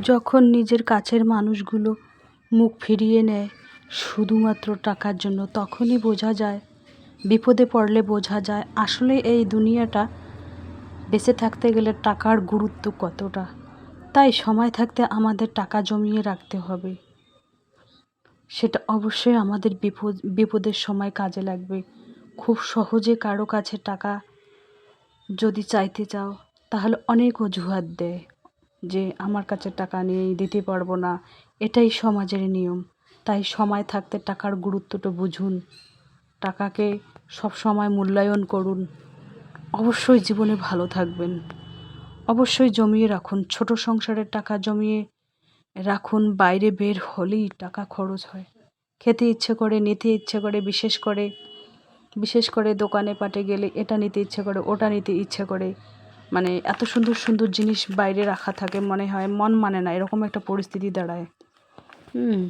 যখন নিজের কাছের মানুষগুলো মুখ ফিরিয়ে নেয় শুধুমাত্র টাকার জন্য, তখনই বোঝা যায়, বিপদে পড়লে বোঝা যায়, আসলে এই দুনিয়াটা বেঁচে থাকতে গেলে টাকার গুরুত্ব কতটা। তাই সময় থাকতে আমাদের টাকা জমিয়ে রাখতে হবে। সেটা অবশ্যই আমাদের বিপদ, বিপদের সময় কাজে লাগবে। খুব সহজে কারও কাছে টাকা যদি চাইতে চাও, তাহলে অনেক অজুহাত দেয়। যে আমার কাছে টাকা নেই, দিতে পারব না, এটাই সমাজের নিয়ম। তাই সময় থাকতে টাকার গুরুত্বটা বুঝুন। টাকাকে সব সময় মূল্যায়ন করুন। অবশ্যই জীবনে ভালো থাকবেন। অবশ্যই জমিয়ে রাখুন। ছোট সংসারের টাকা জমিয়ে রাখুন। বাইরে বের হলেই টাকা খরচ হয়। খেতে ইচ্ছে করে, নিতে ইচ্ছে করে, বিশেষ করে বিশেষ করে দোকানে পাটে গেলে এটা নিতে ইচ্ছে করে, ওটা নিতে ইচ্ছে করে। মানে এত সুন্দর সুন্দর জিনিস বাইরে রাখা থাকে মনে হয় মন মানে না এরকম একটা পরিস্থিতি দাঁড়ায়। হুম।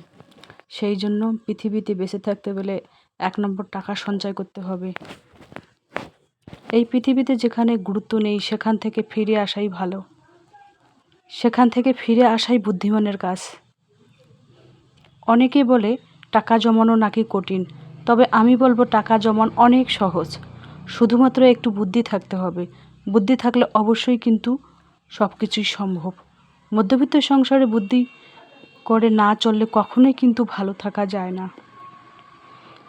সেই জন্য পৃথিবীতে বেঁচে থাকতে গেলে এক নম্বর টাকা সঞ্চয় করতে হবে। এই পৃথিবীতে যেখানে গুরুত্ব নেই সেখান থেকে ফিরে আসাই ভালো। সেখান থেকে ফিরে আসাই বুদ্ধিমানের কাজ। অনেকে বলে টাকা জমানো নাকি কঠিন? তবে আমি বলব টাকা জমানো অনেক সহজ। শুধুমাত্র একটু বুদ্ধি থাকতে হবে। বুদ্ধি থাকলে অবশ্যই কিন্তু সব কিছুই সম্ভব। মধ্যবিত্ত সংসারে বুদ্ধি করে না চললে কখনোই কিন্তু ভালো থাকা যায় না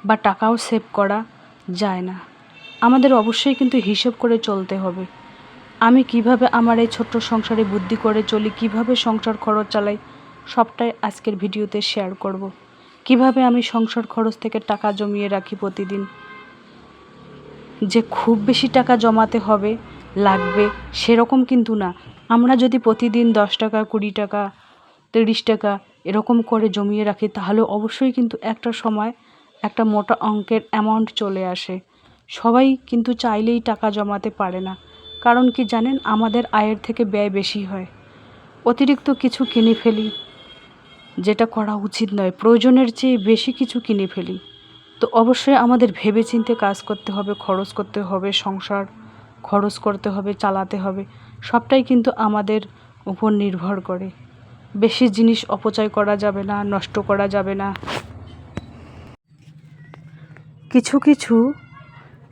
বা টাকাও সেভ করা যায় না। আমাদের অবশ্যই কিন্তু হিসেব করে চলতে হবে। আমি কীভাবে আমার এই ছোট্ট সংসারে বুদ্ধি করে চলি, কীভাবে সংসার খরচ চালাই, সবটাই আজকের ভিডিওতে শেয়ার করব। কীভাবে আমি সংসার খরচ থেকে টাকা জমিয়ে রাখি প্রতিদিন? যে খুব বেশি টাকা জমাতে হবে লাগবে, সেরকম কিন্তু না। আমরা যদি প্রতিদিন দশ টাকা, কুড়ি টাকা, তিরিশ টাকা এরকম করে জমিয়ে রাখি, তাহলে অবশ্যই কিন্তু একটা সময় একটা মোটা অঙ্কের অ্যামাউন্ট চলে আসে। সবাই কিন্তু চাইলেই টাকা জমাতে পারে না। কারণ কি জানেন, আমাদের আয়ের থেকে ব্যয় বেশি হয়। অতিরিক্ত কিছু কিনে ফেলি, যেটা করা উচিত নয়, প্রয়োজনের চেয়ে বেশি কিছু কিনে ফেলি। তো অবশ্যই আমাদের ভেবেচিন্তে কাজ করতে হবে, খরচ করতে হবে, সংসার খরচ করতে হবে, চালাতে হবে, সবটাই কিন্তু আমাদের উপর নির্ভর করে। বেশি জিনিস অপচয় করা যাবে না, নষ্ট করা যাবে না। কিছু কিছু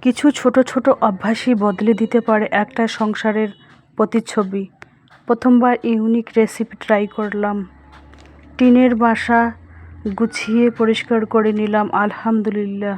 কিছু ছোট ছোট অভ্যাসই বদলে দিতে পারে একটা সংসারের প্রতিচ্ছবি। প্রথমবার ইউনিক রেসিপি ট্রাই করলাম। টিনের বাসা গুছিয়ে পরিষ্কার করে নিলাম, আলহামদুলিল্লাহ।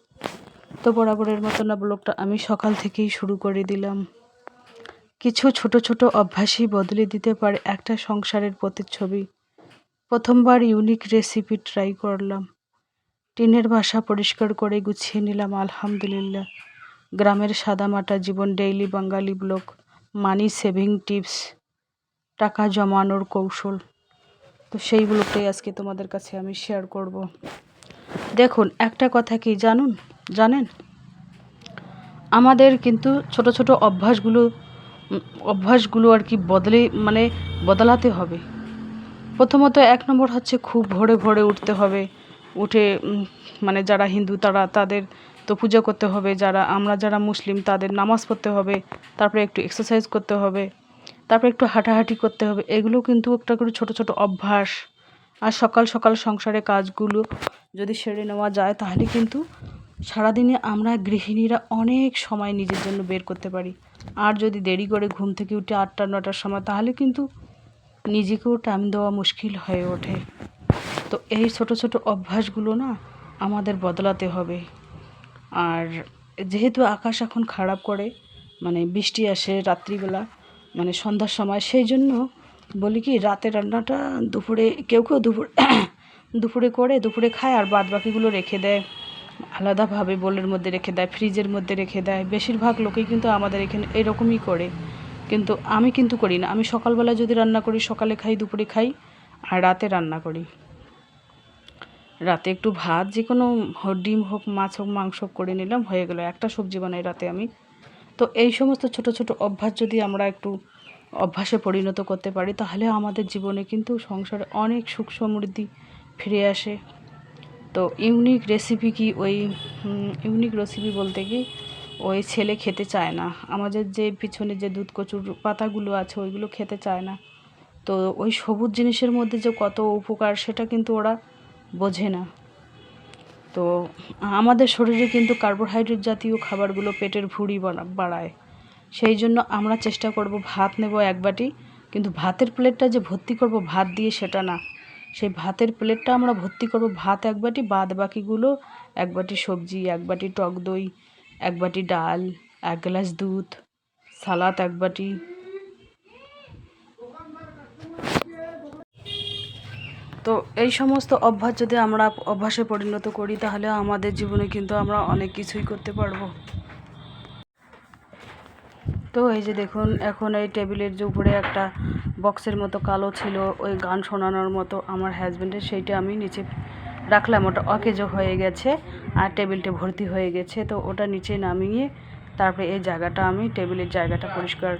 তো বরাবরের মতো না ব্লগটা আমি সকাল থেকেই শুরু করে দিলাম। কিছু ছোট ছোট অভ্যাসই বদলে দিতে পারে একটা সংসারের প্রতিচ্ছবি। প্রথমবার ইউনিক রেসিপি ট্রাই করলাম। টিনের বাসা পরিষ্কার করে গুছিয়ে নিলাম, আলহামদুলিল্লাহ। গ্রামের সাদামাটা জীবন daily Bangali blog money saving tips টাকা জমানোর কৌশল। তো সেই ব্লগটাই আজকে তোমাদের কাছে আমি শেয়ার করব। দেখুন, একটা কথা কি জানুন? জানেন? আমাদের কিন্তু ছোট ছোট অভ্যাসগুলো অভ্যাসগুলো আর কি বদলে মানে বদলাতে হবে। প্রথমত এক নম্বর হচ্ছে খুব ভোরে ভোরে উঠতে হবে। উঠে মানে যারা হিন্দু তারা, তাদের তো পূজা করতে হবে। যারা, আমরা যারা মুসলিম তাদের নামাজ পড়তে হবে। তারপরে একটু এক্সারসাইজ করতে হবে। তারপরে একটু হাঁটাহাঁটি করতে হবে। এগুলো কিন্তু একটা করে ছোট ছোট অভ্যাস। আর সকাল সকাল সংসারে কাজগুলো যদি সেরে নেওয়া যায়, তাহলে কিন্তু সারাদিনে আমরা গৃহিণীরা অনেক সময় নিজের জন্য বের করতে পারি। আর যদি দেরি করে ঘুম থেকে উঠে আটটা, নটার সময়, তাহলে কিন্তু নিজেকেও টাইম দেওয়া মুশকিল হয়ে ওঠে। তো এই ছোট ছোট অভ্যাসগুলো না আমাদের বদলাতে হবে। আর যেহেতু আকাশ এখন খারাপ করে মানে বৃষ্টি আসে রাত্রিবেলা মানে সন্ধ্যার সময়, সেই জন্য বলি কি, রাতে রান্নাটা দুপুরে, কেউ কেউ দুপুর, দুপুরে করে, দুপুরে খায়, আর বাদ বাকিগুলো রেখে দেয়। আলাদাভাবে বোলের মধ্যে রেখে দেয়, ফ্রিজের মধ্যে রেখে দেয়। বেশিরভাগ লোকেই কিন্তু আমাদের এখানে এরকমই করে। কিন্তু আমি কিন্তু করি না। আমি সকালবেলা যদি রান্না করি, সকালে খাই, দুপুরে খাই, আর রাতে রান্না করি। রাতে একটু ভাত, যে কোনো ডিম হোক, মাছ হোক, মাংস হোক করে নিলাম, হয়ে গেল। একটা সবজি বানাই রাতে আমি। তো এই সমস্ত ছোট ছোট অভ্যাস যদি আমরা একটু অভ্যাসে পরিণত করতে পারি, তাহলে আমাদের জীবনে কিন্তু সংসারে অনেক সুখ সমৃদ্ধি ফিরে আসে। তো ইউনিক রেসিপি কি ওই ইউনিক রেসিপি বলতে কি ওই ছেলে খেতে চায় না। আমাদের যে পিছনে যে দুধ কচুর পাতাগুলো আছে ওইগুলো খেতে চায় না। তো ওই সবুজ জিনিসের মধ্যে যে কত উপকার সেটা কিন্তু ওরা বোঝে না। তো আমাদের শরীরে কিন্তু কার্বোহাইড্রেট জাতীয় খাবারগুলো পেটের ভুঁড়ি বাড়া- বাড়ায়। সেই জন্য আমরা চেষ্টা করব ভাত নেব এক বাটি, কিন্তু ভাতের প্লেটটা যে ভর্তি করব ভাত দিয়ে সেটা না। সেই ভাতের প্লেটটা আমরা ভর্তি করব। ভাত এক বাটি, বাদ বাকিগুলো এক বাটি সবজি, এক বাটি টক দই, এক বাটি ডাল, এক গ্লাস দুধ, সালাদ এক বাটি। তো এই সমস্ত অভ্যাস যদি আমরা অভ্যাসে পরিণত করি, তাহলে আমাদের জীবনে কিন্তু আমরা অনেক কিছুই করতে পারব। তো এই যে দেখুন, এখন এই টেবিলের যে উপরে একটা বক্সের মতো কালো ছিল, ওই গান শোনানোর মতো আমার হাজব্যান্ডের সেইটা আমি নিচে রাখলাম। ওটা অকেজো হয়ে গেছে আর টেবিলটা ভর্তি হয়ে গেছে, তো ওটা নিচে নামিয়ে তারপরে এই জায়গাটা আমি টেবিলের জায়গাটা পরিষ্কার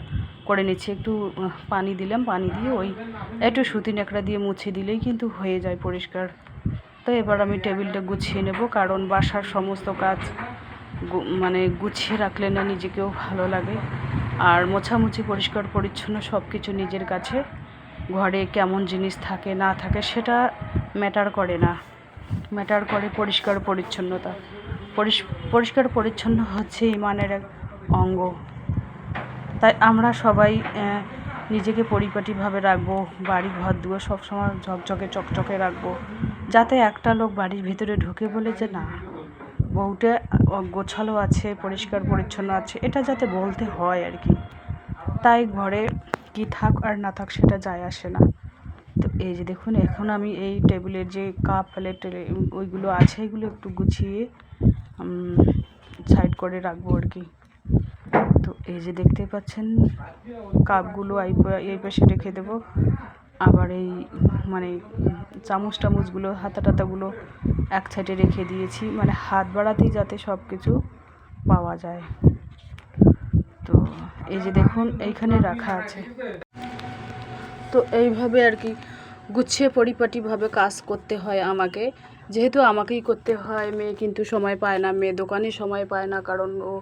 করে নিচ্ছি। একটু পানি দিলাম, পানি দিয়ে ওই একটু সুতি ন্যাকড়া দিয়ে মুছে দিলেই কিন্তু হয়ে যায় পরিষ্কার। তো এবার আমি টেবিলটা গুছিয়ে নেব, কারণ বাসার সমস্ত কাজ মানে গুছিয়ে রাখলে না নিজেকেও ভালো লাগে। আর মোছামুছি, পরিষ্কার, পরিচ্ছন্ন সব কিছু নিজের কাছে। ঘরে কেমন জিনিস থাকে, না থাকে, সেটা ম্যাটার করে না। ম্যাটার করে পরিষ্কার, পরিচ্ছন্নতা। পরিষ্কার, পরিচ্ছন্ন হচ্ছে ইমানের এক অঙ্গ। তাই আমরা সবাই নিজেকে পরিপাটিভাবে রাখব, বাড়ি ঘর দুয়ার সবসময় ঝকঝকে, চকচকে রাখব, যাতে একটা লোক বাড়ির ভিতরে ঢুকে বলে যে, না বউটা গোছালো আছে, পরিষ্কার, পরিচ্ছন্ন আছে, এটা যাতে বলতে হয় আর কি। তাই ঘরে কি থাক আর না থাক সেটা যায় আসে না। তো এই যে দেখুন, এখন আমি এই টেবিলের যে কাপ, প্লেট, ওইগুলো আছে, এগুলো একটু গুছিয়ে সাইড করে রাখব আর কি। তো এই যে দেখতে পাচ্ছেন, কাপগুলো এই পাশে রেখে দেবো। আবার এই মানে চামচ টামচগুলো হাতা টাতাগুলো এক সাইডে রেখে দিয়েছি। মানে হাত বাড়াতেই যাতে সব কিছু পাওয়া যায়। তো, এই যে দেখুন, এইখানে রাখা আছে। তো, এইভাবে আর কি গুছিয়ে পরিপাটিভাবে কাজ করতে হয় আমাকে। যেহেতু আমাকেই করতে হয়, মেয়ে কিন্তু সময় পায় না। মেয়ে দোকানে সময় পায় না, কারণ ও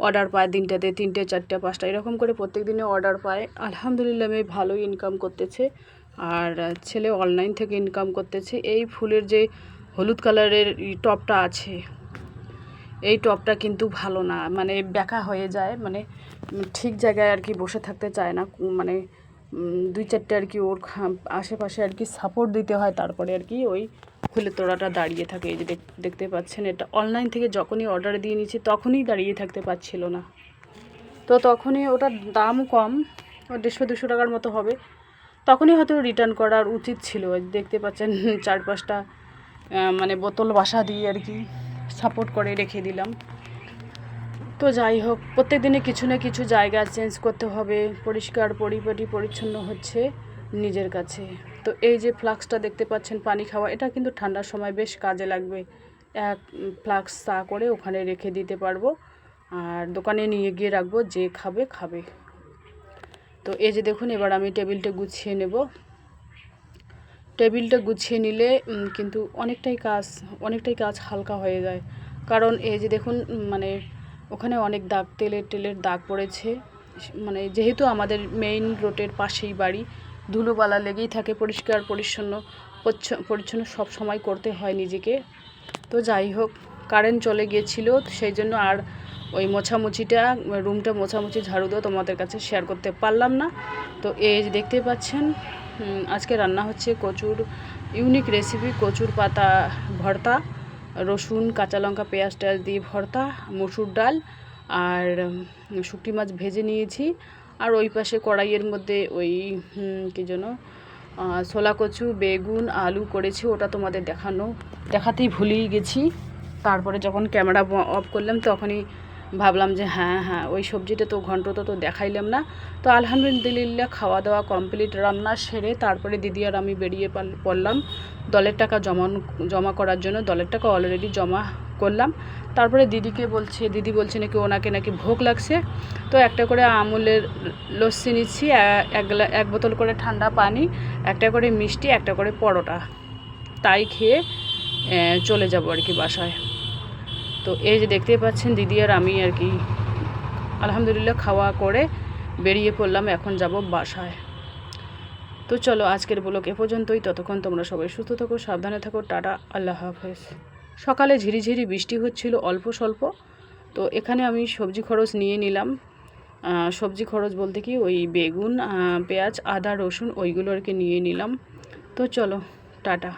অর্ডার পায় দিনটাতে তিনটে, চারটে, পাঁচটা। এরকম করে প্রত্যেক দিনে অর্ডার পায়। আলহামদুলিল্লাহ, মেয়ে ভালোই ইনকাম করতেছে। আর ছেলে অনলাইন থেকে ইনকাম করতেছে। এই ফুলের যে হলুদ কালারের টপটা আছে, এই টপটা কিন্তু ভালো না। মানে ব্যাকা হয়ে যায় মানে ঠিক জায়গায় আর কি বসে থাকতে চায় না। মানে দুই চারটে আর কি ওর আশেপাশে আর কি সাপোর্ট দিতে হয়, তারপরে আর কি ওই ফুলের তোড়াটা দাঁড়িয়ে থাকে। এই যে দেখ- দেখতে পাচ্ছেন, এটা অনলাইন থেকে যখনই অর্ডার দিয়ে নিয়েছি, তখনই দাঁড়িয়ে থাকতে পারছিল না। তো তখনই ওটার দাম কম ও দেড়শো, দুশো টাকার মতো হবে। তখনই হয়তো রিটার্ন করার উচিত ছিল। দেখতে পাচ্ছেন চার পাঁচটা মানে বোতল বাসা দিয়ে আর কি সাপোর্ট করে রেখে দিলাম। তো যাই হোক, প্রত্যেক দিনে কিছু না কিছু জায়গা চেঞ্জ করতে হবে, পরিষ্কার, পরিপাটি, পরিচ্ছন্ন হচ্ছে নিজের কাছে। তো এই যে ফ্লাক্সটা দেখতে পাচ্ছেন, পানি খাওয়া, এটা কিন্তু ঠান্ডার সময় বেশ কাজে লাগবে। এক ফ্লাক্স চা করে ওখানে রেখে দিতে পারব। আর দোকানে নিয়ে গিয়ে রাখব, যে খাবে খাবে। তো এই যে দেখুন, এবার আমি টেবিলটা গুছিয়ে নেব। টেবিলটা গুছিয়ে নিলে কিন্তু অনেকটাই কাজ অনেকটাই কাজ হালকা হয়ে যায়। কারণ এই যে দেখুন মানে ওখানে অনেক দাগ, তেলের টেলের দাগ পড়েছে। মানে যেহেতু আমাদের মেইন রোডের পাশেই বাড়ি, ধুলোবালা লেগেই থাকে, পরিষ্কার, পরিচ্ছন্ন পরিচ্ছ- পরিচ্ছন্ন সব সময় করতে হয় নিজেকে। তো যাই হোক কারেন্ট চলে গিয়েছিল সেই জন্য আর ওই মোছামুছিটা, রুমটা মোছামুছি ঝাড়ু দেওয়া তোমাদের কাছে শেয়ার করতে পারলাম না। তো এই যে দেখতে পাচ্ছেন আজকে রান্না হচ্ছে কচুর ইউনিক রেসিপি কচুর পাতা ভর্তা, রসুন, কাঁচা লঙ্কা, পেঁয়াজ টেয়াজ দিয়ে ভর্তা, মসুর ডাল আর শুকটি মাছ ভেজে নিয়েছি। আর ওই পাশে কড়াইয়ের মধ্যে ওই কী যেন ছোলা কচু, বেগুন, আলু করেছি, ওটা তোমাদের দেখানো, দেখাতেই ভুলেই গেছি। তারপরে যখন ক্যামেরা অফ করলাম, তখনই ভাবলাম যে হ্যাঁ হ্যাঁ ওই সবজিটা তো ঘন্টটা তো দেখাইলাম না। তো আলহামদুলিল্লাহ খাওয়া দাওয়া কমপ্লিট, রান্না সেরে তারপরে দিদি আর আমি বেরিয়ে পড়লাম দলের টাকা জমা জমা করার জন্য। দলের টাকা অলরেডি জমা করলাম। তারপরে দিদিকে বলছে, দিদি বলছে নাকি ওনাকে নাকি ভোগ লাগছে। তো একটা করে আমুলের লস্যি নিচ্ছি এক বোতল করে ঠান্ডা পানি, একটা করে মিষ্টি, একটা করে পরোটা। তাই খেয়ে চলে যাব আর কি বাসায়। তো এই যে দেখতেই পাচ্ছেন দিদি আর আমি আর কি। আলহামদুলিল্লাহ খাওয়া করে বেরিয়ে পড়লাম, এখন যাব বাসায়। তো চলো আজকের ব্লগ এ পর্যন্তই। ততক্ষণ তোমরা সবাই সুস্থ থাকো, সাবধানে থাকো, টাটা, আল্লাহ হাফেজ। সকালে ঝিরিঝিরি বৃষ্টি হচ্ছিল অল্প স্বল্প। তো এখানে আমি সবজি খরচ নিয়ে নিলাম। সবজি খরচ বলতে কি ওই বেগুন পেঁয়াজ, আদা, রসুন ওইগুলো আর কি নিয়ে নিলাম। তো চলো, টাটা।